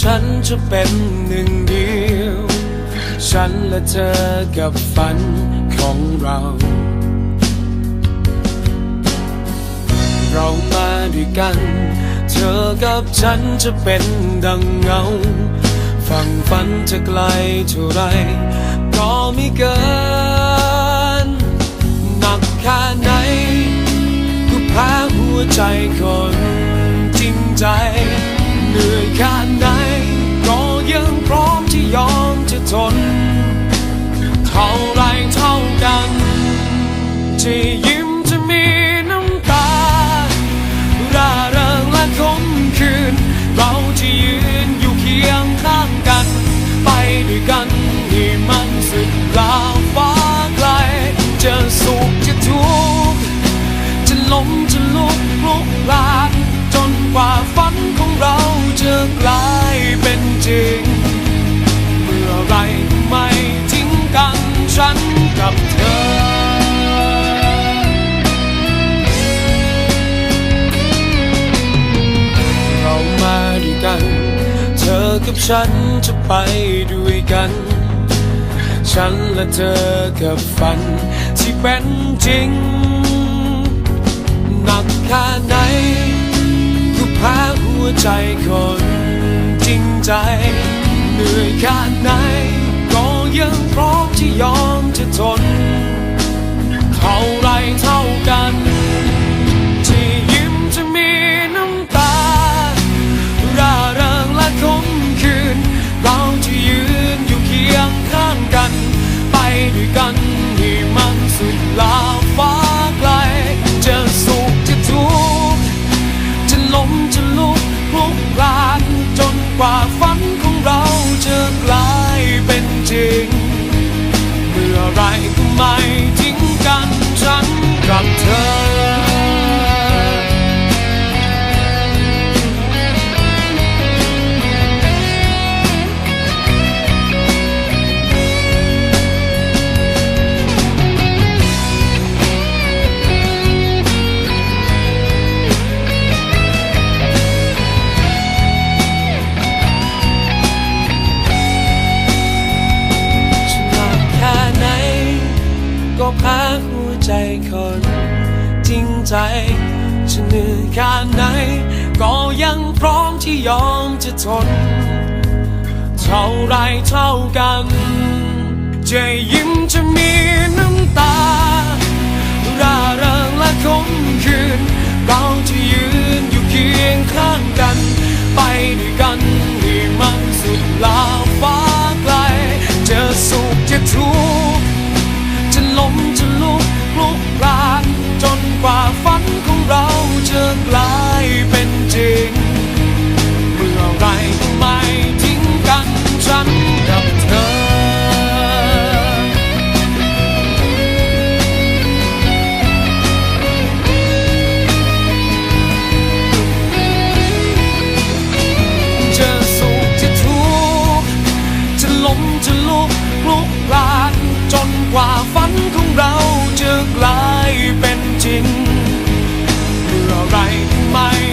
ฉันจะเป็นหนึ่งเดียว ฉันและเธอกับฝันของเรา เรามาด้วยกัน เธอกับฉันจะเป็นดังเงา ฝั่งฝันจะไกลเท่าไร ก็ไม่เกิน หนักแค่ไหนก็แพ้หัวใจคน victory กับฉันจะไปด้วยกัน ฉันและเธอกับฝันที่เป็นจริง หนักแค่ไหนก็แพ้หัวใจคนจริงใจ เหนื่อยแค่ไหนก็ยังพร้อมที่ยอมจะทน เท่าไรเท่ากัน ใจจะเหนื่อยแค่ไหน ก็ยังพร้อมที่ยอมจะทน เท่าไรเท่ากัน จะยิ้มจะมี My.